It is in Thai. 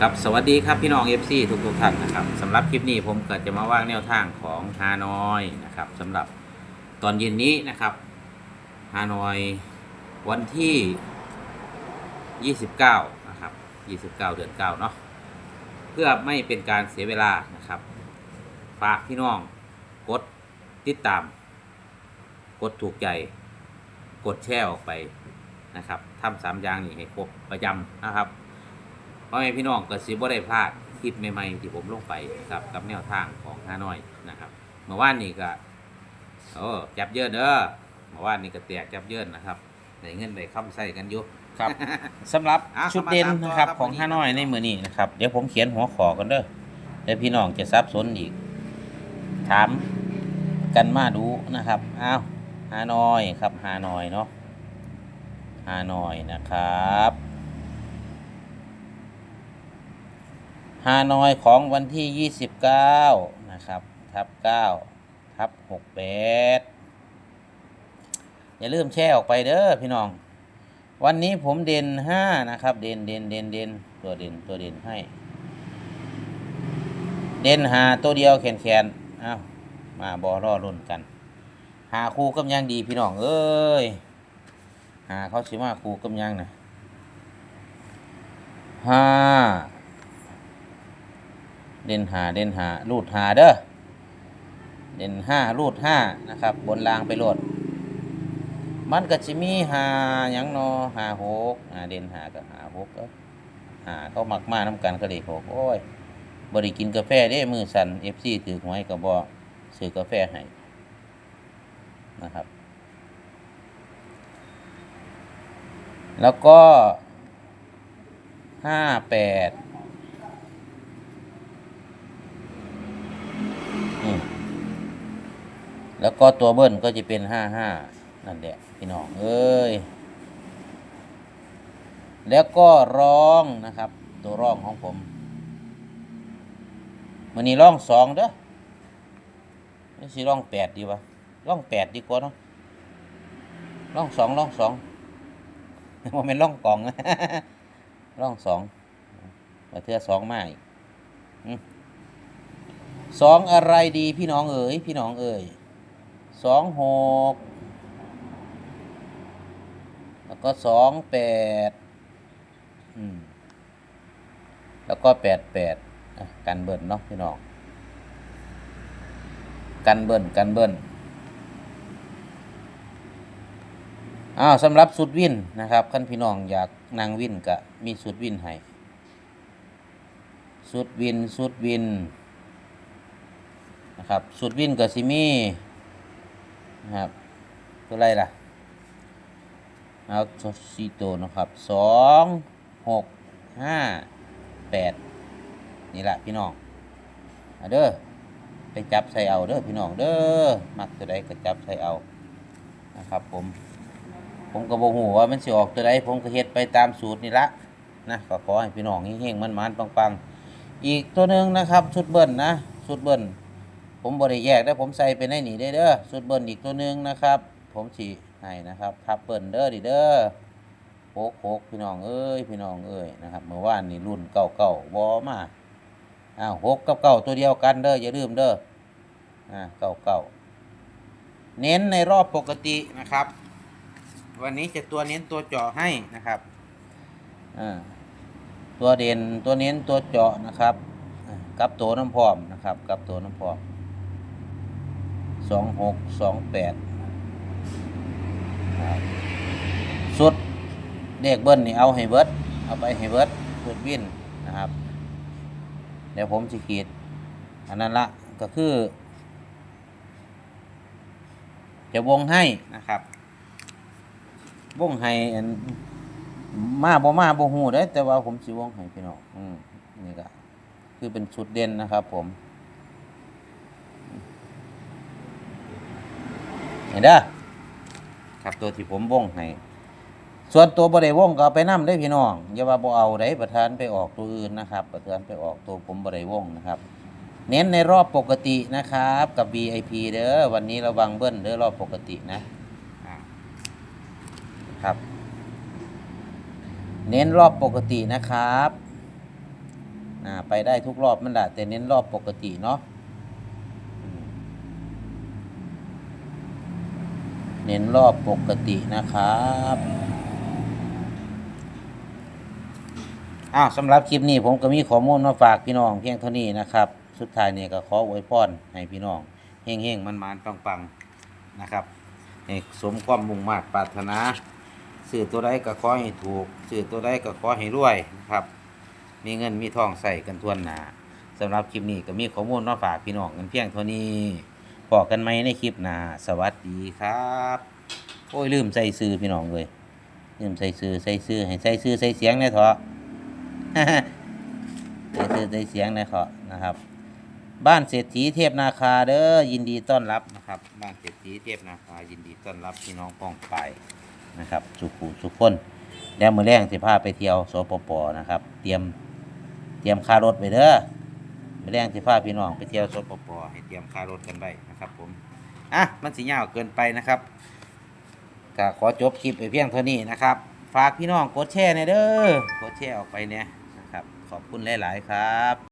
ครับสวัสดีครับพี่น้อง FC ทุกทุกท่านนะครับสำหรับคลิปนี้ผมก็จะมาว่างแนวทางของฮานอยนะครับสำหรับตอนเย็นนี้นะครับฮานอยวันที่ 29 นะครับ 29 เดือน 9 เนาะเพื่อไม่เป็นการเสียเวลานะครับ ฝากพี่น้องกดติดตาม กดถูกใจ กดแชร์ออกไปนะครับทำสามอย่างนี้ให้ครบประจำนะครับ พราะให้พี่น้องก็สิบ่ได้พลาดคลิปใหม่ๆที่ผมลงไปนะครับกับแนวทางของฮานอยนะครับเมื่อวานนี้ก็โอ้จับเยินเด้อเมื่อวานนี้ก็แตกจับเยินนะครับได้เงินได้คำใส่กันอยู่ ครับสำหรับอะชุดเด่นเข้ามาตามต่อนะครับครับ ของวันนี้ฮานอยในมือนี้นะครับ เดี๋ยวผมเขียนหัวขอกันเด้อเดี๋ยวพี่น้องจะซับสนอีก ถามกันมาดูนะครับอ้าวฮานอยครับฮานอยเนาะฮานอยนะครับ ฮานอยของวันที่ 29 นะครับ ทับ 9 ทับ68อย่าลืมแชร์ออกไปเด้อพี่น้อง วันนี้ผมเด่นห้านะครับ เด่นเด่นเด่นเด่นตัวเด่นตัวเด่นให้ เด่นหาตัวเดียวแขนแขนอ้าวมาบอรอรุ่นกัน หาคู่กำยังดีพี่น้องเอ้ยหาเขาสิมาคู่กำยังนะห้า เด่นหาเด่นหารูดหาเด้อเด่นห้ารูดห้านะครับ บนรางไปโหลด มันก็จะมีหาหยังนอหาหกหาเด่นหากับหาหกเอ้อหาเขามักมาน้ำกันก็เลยหกโอ้ยบริกินกาแฟเด้มือสันเอฟซีถือหวยกับบอซื้อกาแฟให้นะครับ แล้วก็ห้าแปดอืม แล้วก็ตัวเบิ้ลก็จะเป็นห้าห้านั่นแหละพี่น้องเอ้ยแล้วก็ร้องนะครับ ตัวร้องของผมมันนี้ร้องสองเด้อไม่ใช่ร้องแปดดีวะร้องแปดดีกว่าเนาะร้องสองร้องสองว่าเป็นร้องกล่องร้องสองมาเทือสองมาอีกสองอะไรดีพี่น้องเอ๋ยพี่น้องเอ๋ย สองหกแล้วก็สองแปดอืมแล้วก็แปดแปดกันเบิ้ลเนาะพี่น้องกันเบิ้ลกันเบิ้ลอ้าวสำหรับสุดวินนะครับขั้นพี่น้องอยากนางวินก็มีสุดวินให้สุดวินสุดวินนะครับสุดวินกับซิมี นะครับ ตัวอะไรล่ะเอาสี่ตัวนะครับสองหกห้าแปดนี่แหละพี่น้องเอาเด้อไปจับใส่เอาเด้อพี่น้องเด้อมักตัวใดก็จับใส่เอานะครับ ผม ผมก็บอกหูว่ามันสิออกตัวใดผมก็เฮ็ดไปตามสูตรนี่ละนะก็ขอให้พี่น้องเฮงๆมันๆปังๆ อีกตัวหนึ่งนะครับ ชุดเบิ้ลนะชุดเบิ้ล ผมบริแยกได้ผมใส่ไปในนี่ได้เด้อชุดเบิ้ลอีกตัวหนึ่งนะครับ ผมสีให้นะครับทับเบิ้ลเด้อดิเด้อโคกโคกพี่น้องเอ้ยพี่น้องเอ้ยนะครับเมื่อวานนี่รุ่นเก่าเก่าๆบอมาอ้าวหกกับเก่าตัวเดียวกันเด้ออย่าลืมเด้ออ่าเก่าเก่าเน้นในรอบปกตินะครับ วันนี้จะตัวเน้นตัวเจาะให้นะครับอ่าตัวเด่นตัวเน้นตัวเจาะนะครับกับตัวน้ำพร้อมนะครับ กับตัวน้ำพร้อม สองหกสองแปดสุดเด็กเบิ้ลนี่เอาให้เบิร์ดเอาไปให้เบิร์ดสุดวินนะครับ เดี๋ยวผมสิขีด อันนั้นละก็คือ จะวงให้นะครับ วงให้มาบ่มาบ่ฮู้ได้แต่ว่าผมสิวงให้พี่น้องอืมนี่ก็คือเป็นชุดเด่นนะครับผมเห็ นเด้อครับตัวที่ผมวงให้ส่วนตัวบ่ได้วงก็เอาไปนํได้พี่น้องอย่าว่าบ่เอาได้ประธานไปออกตัวอื่นนะครับประธานไปออกตัวผมบ่ได้วงนะครับ เน้นในรอบปกตินะครับกับ VIP เด้อวันนี้ระวังเบิ้ลเด้อรอบปกตินะครับ เน้นรอบปกตินะครับอ่าไปได้ทุกรอบมันแหละแต่เน้นรอบปกติเนาะอืม เน้นรอบปกตินะครับอ้าวสำหรับคลิปนี้ผมก็มีข้อมูลมาฝากพี่น้อง เพียงเท่านี้นะครับ สุดท้ายเนี่ยก็ขออวยพรให้พี่น้องเฮงๆมันๆปังๆนะครับให้สมความมุ่งมา่ปรารถนาสื่อตัวใดก็ขอให้ถูกสื่อตัวใดก็ขอให้รวยนะครับ มีเงินมีทองใส่กันทวนหนาสำหรับคลิปนี้ก็มีข้อมูลมาฝากพี่น้องกันเพียงเท่านี้ อกันไหมในคลิปหน้าสวัสดีครับโอ้ยลืมใส่ซื้อพี่น้องเลยลืมใส่ซื้อใส่ซื้อให้ใส่ซื้อใส่เสียงในเถอะใส่ซื้อใส่เสียงในเถอะนะครับ บ้านเศรษฐีเทพนาคาเด้อยินดีต้อนรับนะครับ บ้านเศรษฐีเทพนาคายินดีต้อนรับพี่น้องป้องไปนะครับ สุขุสุขคนแล้วมือแรงสิพาไปเที่ยวสปปนะครับ เตรียมเตรียมค่ารถไปเด้อ ไปแรงสิพาพี่น้องไปเที่ยวสปปให้เตรียมค่ารถกันไปนะครับ ผมอะมันสิยาวเกินไปนะครับก็ขอจบคลิปไปเพียงเท่านี้นะครับ ฝากพี่น้องกดแชร์ในอยเด้อกดแชร์ออกไปเนี่ยนะครับ ขอบคุณหลาย ๆ ครับ